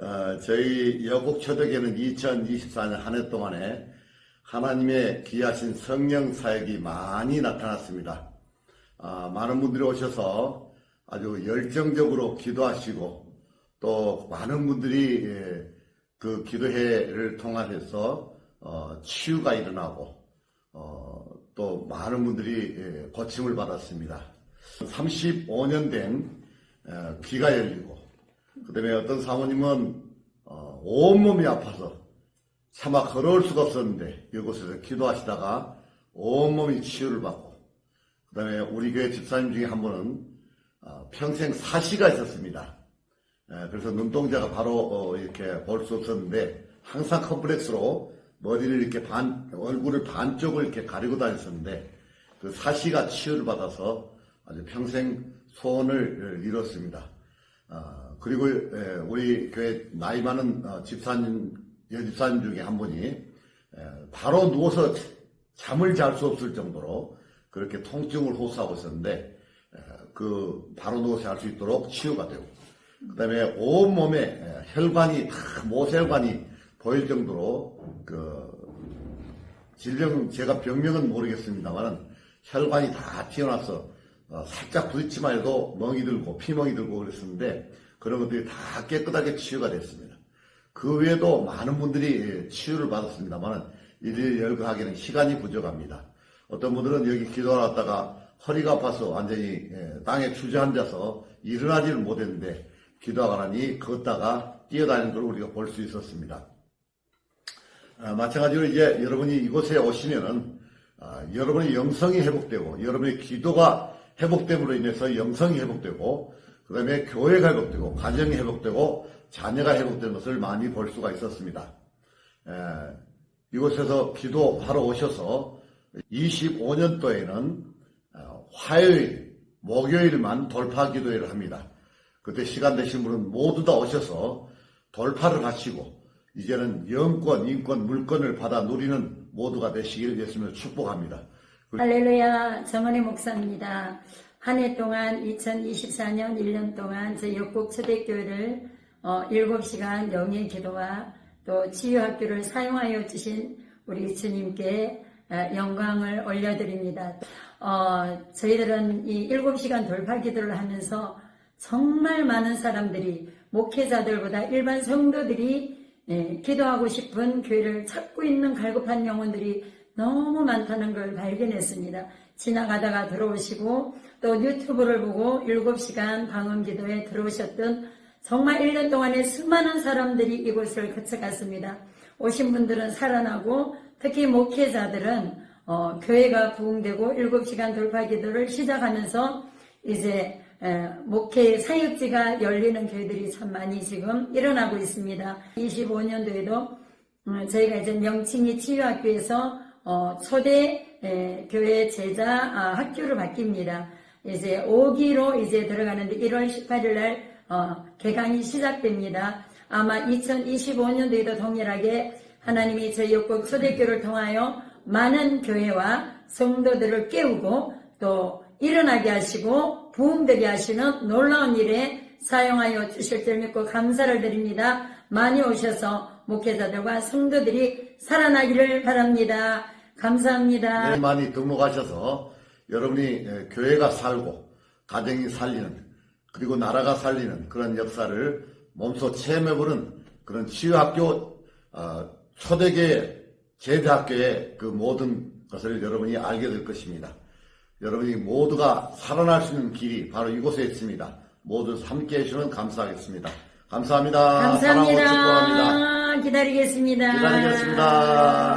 어, 저희 여국초대교는 2024년 한 해 동안에 하나님의 귀하신 성령 사역이 많이 나타났습니다. 아, 많은 분들이 오셔서 아주 열정적으로 기도하시고 또 많은 분들이 예, 그 기도회를 통해서 어, 치유가 일어나고 어, 또 많은 분들이 예, 고침을 받았습니다. 35년 된 어, 귀가 열리고 그 다음에 어떤 사모님은 어, 온몸이 아파서 차마 걸어올 수가 없었는데 이곳에서 기도하시다가 온몸이 치유를 받고 그 다음에 우리 교회 집사님 중에 한 분은 어, 평생 사시가 있었습니다. 에, 그래서 눈동자가 바로 어, 이렇게 볼 수 없었는데 항상 컴플렉스로 머리를 이렇게 반 얼굴을 반쪽을 이렇게 가리고 다녔었는데 그 사시가 치유를 받아서 아주 평생 소원을 이뤘습니다. 어, 그리고 에, 우리 교회 나이 많은 어, 집사님 여집사님 중에 한 분이 에, 바로 누워서 잠을 잘 수 없을 정도로 그렇게 통증을 호소하고 있었는데 에, 그 바로 누워서 잘 수 있도록 치유가 되고 그 다음에 온 몸에 에, 혈관이 다 모세혈관이 보일 정도로 그 질병 제가 병명은 모르겠습니다만 혈관이 다 튀어나와서 어, 살짝 부딪히만 해도 멍이 들고 피멍이 들고 그랬었는데 그런 것들이 다 깨끗하게 치유가 됐습니다. 그 외에도 많은 분들이 예, 치유를 받았습니다만 일일이 열거하기는 시간이 부족합니다. 어떤 분들은 여기 기도하러 왔다가 허리가 아파서 완전히 예, 땅에 주저앉아서 일어나지를 못했는데 기도하고 나니 걷다가 뛰어다니는 걸 우리가 볼 수 있었습니다. 아, 마찬가지로 이제 여러분이 이곳에 오시면은 아, 여러분의 영성이 회복되고 여러분의 기도가 회복됨으로 인해서 영성이 회복되고 그 다음에 교회가 회복되고 가정이 회복되고 자녀가 회복되는 것을 많이 볼 수가 있었습니다. 에, 이곳에서 기도하러 오셔서 25년도에는 어, 화요일, 목요일만 돌파 기도회를 합니다. 그때 시간 되신 분은 모두 다 오셔서 돌파를 하시고 이제는 영권, 인권, 물권을 받아 누리는 모두가 되시기를 예수님을 축복합니다. 할렐루야, 정원의 목사입니다. 한 해 동안 2024년 1년 동안 저희 역국 초대교회를 어, 7시간 영의 기도와 또 치유학교를 사용하여 주신 우리 주님께 어, 영광을 올려드립니다. 어, 저희들은 이 7시간 돌파 기도를 하면서 정말 많은 사람들이 목회자들보다 일반 성도들이 예, 기도하고 싶은 교회를 찾고 있는 갈급한 영혼들이 너무 많다는 걸 발견했습니다. 지나가다가 들어오시고 또 유튜브를 보고 7시간 방언 기도에 들어오셨던 정말 1년 동안에 수많은 사람들이 이곳을 거쳐갔습니다. 오신 분들은 살아나고 특히 목회자들은 어, 교회가 부흥되고 7시간 돌파 기도를 시작하면서 이제 에, 목회 사역지가 열리는 교회들이 참 많이 지금 일어나고 있습니다. 25년도에도 음, 저희가 이제 명칭이 치유학교에서 어, 초대 에, 교회 제자 아, 학교로 바뀝니다. 이제 5기로 이제 들어가는데 1월 18일 날 어, 개강이 시작됩니다. 아마 2025년도에도 동일하게 하나님이 저희 역국 초대교를 통하여 많은 교회와 성도들을 깨우고 또 일어나게 하시고 부흥되게 하시는 놀라운 일에 사용하여 주실 줄 믿고 감사를 드립니다. 많이 오셔서 목회자들과 성도들이 살아나기를 바랍니다. 감사합니다. 네, 많이 등록하셔서 여러분이 에, 교회가 살고 가정이 살리는 그리고 나라가 살리는 그런 역사를 몸소 체험해보는 그런 치유학교 어, 초대교회 제대학교의 그 모든 것을 여러분이 알게 될 것입니다. 여러분이 모두가 살아날 수 있는 길이 바로 이곳에 있습니다. 모두 함께 해주시면 감사하겠습니다. 감사합니다. 사랑하고 축복합니다. 감사합니다. 기다리겠습니다. 기다리겠습니다.